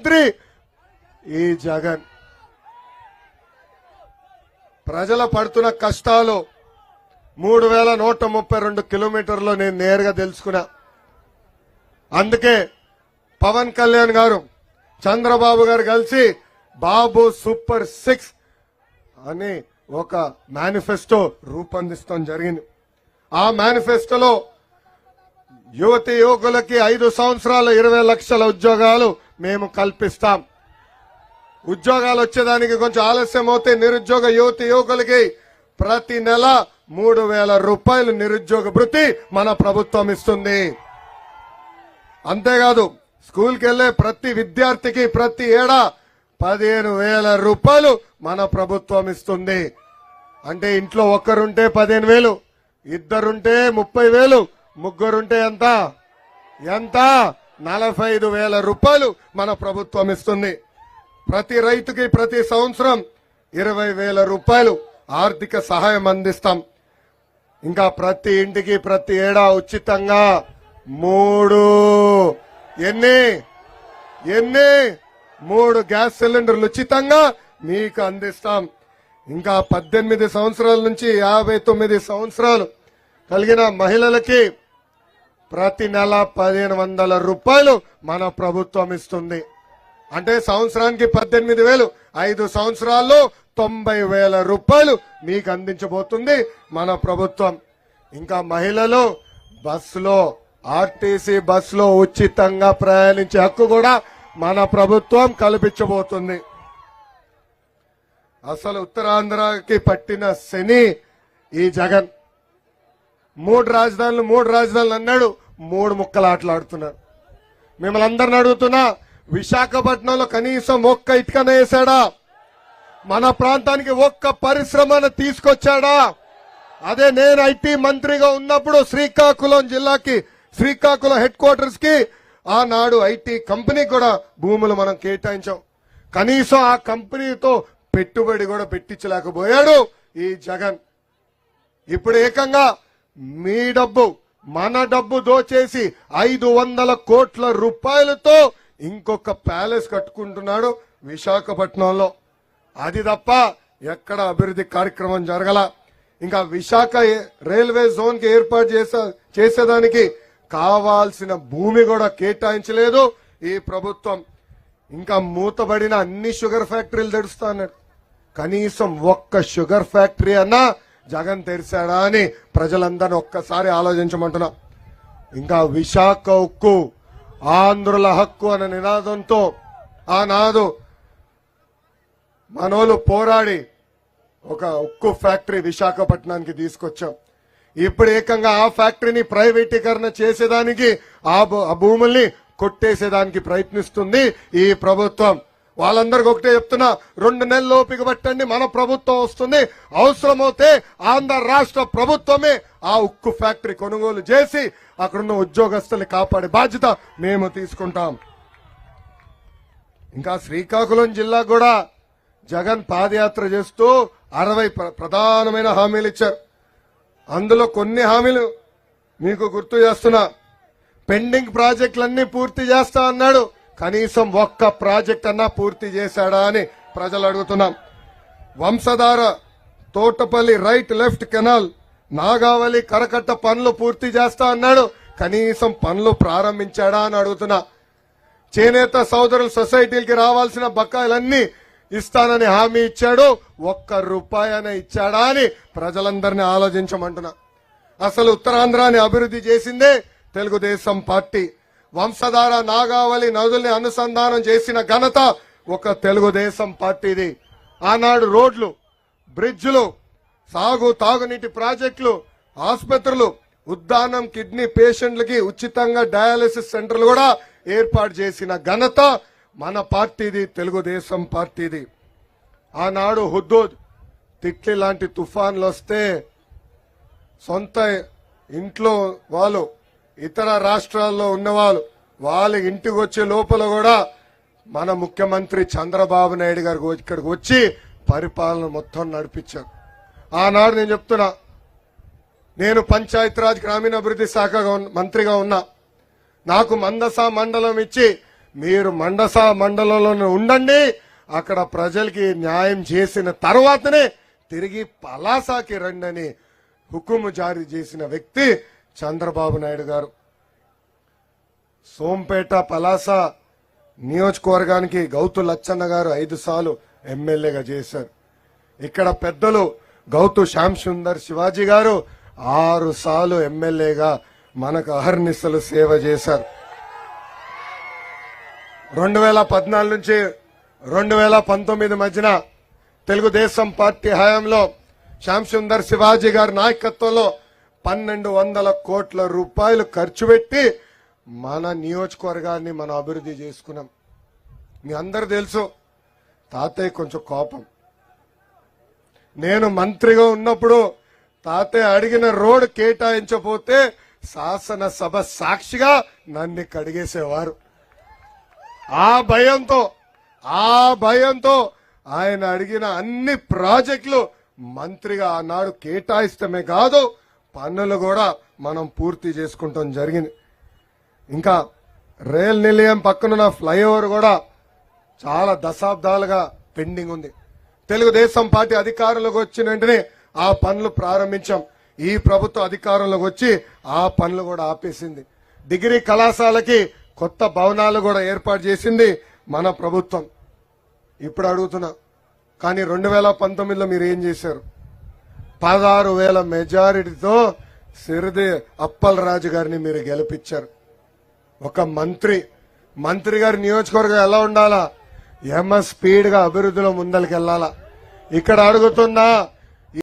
మంత్రి ఈ జగన్? ప్రజల పడుతున్న కష్టాలు మూడు వేల నూట ముప్పై రెండు కిలోమీటర్లు నేను నేరుగా తెలుసుకున్నా. అందుకే పవన్ కళ్యాణ్ గారు చంద్రబాబు గారు కలిసి బాబు సూపర్ సిక్స్ అని ఒక మేనిఫెస్టో రూపొందిస్తాం జరిగింది. ఆ మేనిఫెస్టోలో యువతి యువకులకి ఐదు సంవత్సరాలు ఇరవై లక్షల ఉద్యోగాలు మేము కల్పిస్తాం. ఉద్యోగాలు వచ్చేదానికి కొంచెం ఆలస్యం అవుతే నిరుద్యోగ యువతి యువకులకి ప్రతి నెల మూడు వేల రూపాయలు నిరుద్యోగ వృత్తి మన ప్రభుత్వం ఇస్తుంది. అంతేకాదు స్కూల్కి వెళ్ళే ప్రతి విద్యార్థికి ప్రతి ఏడా పదిహేను వేల రూపాయలు మన ప్రభుత్వం ఇస్తుంది. అంటే ఇంట్లో ఒక్కరుంటే పదిహేను వేలు ఇద్దరుంటే ముప్పై వేలు ముగ్గురుంటే ఎంత? ఎంత? నలభై ఐదు వేల రూపాయలు మన ప్రభుత్వం ఇస్తుంది. ప్రతి రైతుకి ప్రతి సంవత్సరం ఇరవై వేల రూపాయలు ఆర్థిక సహాయం అందిస్తాం. ఇంకా ప్రతి ఇంటికి ప్రతి ఏడా ఉచితంగా మూడు ఎన్ని ఎన్ని మూడు గ్యాస్ సిలిండర్లు ఉచితంగా మీకు అందిస్తాం. ఇంకా పద్దెనిమిది సంవత్సరాల నుంచి యాభై తొమ్మిది సంవత్సరాలు కలిగిన మహిళలకి ప్రతి నెల పదిహేను వందల రూపాయలు మన ప్రభుత్వం ఇస్తుంది. అంటే సంవత్సరానికి పద్దెనిమిది వేలు. ఐదు సంవత్సరాల్లో తొంభై వేల రూపాయలు మీకు అందించబోతుంది మన ప్రభుత్వం. ఇంకా మహిళలు బస్సులో ఆర్టీసీ బస్సులో ఉచితంగా ప్రయాణించే హక్కు కూడా మన ప్రభుత్వం కల్పించబోతుంది. అసలు ఉత్తరాంధ్రకి పట్టిన శని ఈ జగన్. మూడు రాజధానులు మూడు రాజధానులు అన్నాడు మూడు ముక్కలు ఆటలాడుతున్నారు. మిమ్మల్ని అందరిని అడుగుతున్నా విశాఖపట్నంలో కనీసం ఒక్క ఇటుకన వేశాడా మన ప్రాంతానికి ఒక్క పరిశ్రమను తీసుకొచ్చాడా? అదే నేను ఐటీ మంత్రిగా ఉన్నప్పుడు శ్రీకాకుళం జిల్లాకి శ్రీకాకుళం హెడ్ క్వార్టర్స్కి ఆనాడు ఐటీ కంపెనీ కూడా భూములు మనం కేటాయించాం. కనీసం ఆ కంపెనీతో పెట్టుబడి కూడా పెట్టించలేకపోయాడు ఈ జగన్. ఇప్పుడు ఏకంగా మీ డబ్బు మన డబ్బు దోచేసి ఐదు వందల కోట్ల రూపాయలతో ఇంకొక ప్యాలెస్ కట్టుకుంటున్నాడు విశాఖపట్నంలో. అది తప్ప ఎక్కడ అభివృద్ధి కార్యక్రమం జరగల. ఇంకా విశాఖ రైల్వే జోన్కి ఏర్పాటు చేసే చేసేదానికి కావాల్సిన భూమి కూడా కేటాయించలేదు ఈ ప్రభుత్వం. ఇంకా మూతబడిన అన్ని షుగర్ ఫ్యాక్టరీలు తెరుస్తా అన్నాడు కనీసం ఒక్క షుగర్ ఫ్యాక్టరీ అన్నా జగన్ తెరిచాడా అని ప్రజలందరినీ ఒక్కసారి ఆలోచించమంటున్నా. ఇంకా విశాఖ ఉక్కు ఆంధ్రుల హక్కు అనే నినాదంతో ఆనాడు మనోళ్ళు పోరాడి ఒక ఉక్కు ఫ్యాక్టరీ విశాఖపట్నానికి తీసుకొచ్చాం. ఇప్పుడు ఏకంగా ఆ ఫ్యాక్టరీని ప్రైవేటీకరణ చేసేదానికి ఆ భూ- ఆ భూముల్ని కొట్టేసేదానికి ప్రయత్నిస్తుంది ఈ ప్రభుత్వం. వాళ్ళందరికీ ఒకటే చెప్తున్నా రెండు నెలల్లో ఓపిక పట్టండి మన ప్రభుత్వం వస్తుంది. అవసరమైతే ఆంధ్ర రాష్ట్ర ప్రభుత్వమే ఆ ఉక్కు ఫ్యాక్టరీ కొనుగోలు చేసి అక్కడున్న ఉద్యోగస్తుల్ని కాపాడే బాధ్యత మేము తీసుకుంటాం. ఇంకా శ్రీకాకుళం జిల్లా కూడా జగన్ పాదయాత్ర చేస్తూ అరవై ప్ర- ప్రధానమైన హామీలు ఇచ్చారు. అందులో కొన్ని హామీలు మీకు గుర్తు చేస్తున్నా. పెండింగ్ ప్రాజెక్టులన్నీ పూర్తి చేస్తా అన్నాడు. కనీసం ఒక్క ప్రాజెక్ట్ అన్నా పూర్తి చేశాడా అని ప్రజలు అడుగుతున్నాం. Vamsadhara Thotapalli right left canal Nagavali కరకట్ట పనులు పూర్తి చేస్తా అన్నాడు. కనీసం పనులు ప్రారంభించాడా అని అడుగుతున్నా. చేనేత సోదరుల సొసైటీలకి రావాల్సిన బకాయిలన్నీ ఇస్తానని హామీ ఇచ్చాడు. ఒక్క రూపాయన ఇచ్చాడా అని ప్రజలందరినీ ఆలోచించమంటున్నా. అసలు ఉత్తరాంధ్రాన్ని అభివృద్ధి చేసిందే తెలుగుదేశం పార్టీ. వంశధార నాగావళి నదుల్ని అనుసంధానం చేసిన ఘనత ఒక తెలుగుదేశం పార్టీది. ఆనాడు రోడ్లు బ్రిడ్జ్లు సాగు తాగునీటి ప్రాజెక్టులు ఆసుపత్రులు ఉద్దానం కిడ్నీ పేషెంట్లకి ఉచితంగా డయాలసిస్ సెంటర్లు కూడా ఏర్పాటు చేసిన ఘనత మన పార్టీది తెలుగుదేశం పార్టీది. ఆనాడు హుద్దూద్ తిట్లి లాంటి తుఫాన్లు వస్తే సొంత ఇంట్లో వాళ్ళు ఇతర రాష్ట్రాల్లో ఉన్నవాళ్ళు వాళ్ళ ఇంటికి వచ్చే లోపల కూడా మన ముఖ్యమంత్రి చంద్రబాబు నాయుడు గారు ఇక్కడికి వచ్చి పరిపాలన మొత్తం నడిపించారు. ఆనాడు నేను చెప్తున్నా నేను పంచాయతీరాజ్ గ్రామీణాభివృద్ధి శాఖగా మంత్రిగా ఉన్నా. నాకు మందసా మండలం ఇచ్చి మీరు మండసా మండలంలోనే ఉండండి అక్కడ ప్రజలకి న్యాయం చేసిన తర్వాతనే తిరిగి పలాసాకి రండి అని హుకుము జారీ చేసిన వ్యక్తి చంద్రబాబు నాయుడు గారు. సోంపేట పలాస నియోజకవర్గానికి గౌతు లచ్చన్న గారు ఐదు సార్లు ఎమ్మెల్యేగా చేశారు. ఇక్కడ పెద్దలు గౌతు శ్యామ్ సుందర్ శివాజీ గారు ఆరు సార్లు ఎమ్మెల్యేగా మనకు అహర్నిశలు సేవ చేశారు. రెండు వేల పద్నాలుగు నుంచి రెండు వేల పంతొమ్మిది మధ్యన తెలుగుదేశం పార్టీ హయాంలో శ్యామ్ సుందర్ శివాజీ గారి నాయకత్వంలో పన్నెండు వందల కోట్ల రూపాయలు ఖర్చు పెట్టి మన నియోజకవర్గాన్ని మనం అభివృద్ధి చేసుకున్నాం. మీ అందరు తెలుసు తాతయ్య కొంచెం కోపం. నేను మంత్రిగా ఉన్నప్పుడు తాతయ్య అడిగిన రోడ్ కేటాయించపోతే శాసనసభ సాక్షిగా నన్ను కడిగేసేవారు. ఆ భయంతో ఆ భయంతో ఆయన అడిగిన అన్ని ప్రాజెక్టులు మంత్రిగా ఆనాడు కేటాయిస్తమే కాదు పనులు కూడా మనం పూర్తి చేసుకుంటాం జరిగింది. ఇంకా రైల్ నిలయం పక్కనున్న ఫ్లైఓవర్ కూడా చాలా దశాబ్దాలుగా పెండింగ్ ఉంది. తెలుగుదేశం పార్టీ అధికారంలోకి వచ్చిన వెంటనే ఆ పనులు ప్రారంభించాం. ఈ ప్రభుత్వ అధికారంలోకి వచ్చి ఆ పనులు కూడా ఆపేసింది. డిగ్రీ కళాశాలకి కొత్త భవనాలు కూడా ఏర్పాటు చేసింది మన ప్రభుత్వం. ఇప్పుడు అడుగుతున్నా కానీ రెండు వేల పంతొమ్మిదిలో మీరు ఏం చేశారు? పదహారు వేల మెజారిటీతో సిరిది అప్పల్ రాజు గారిని మీరు గెలిపించారు. ఒక మంత్రి. మంత్రి గారి నియోజకవర్గం ఎలా ఉండాలా? ఎంఎస్ స్పీడ్గా అభివృద్ధిలో ముందరికి వెళ్ళాలా ఇక్కడ అడుగుతున్నా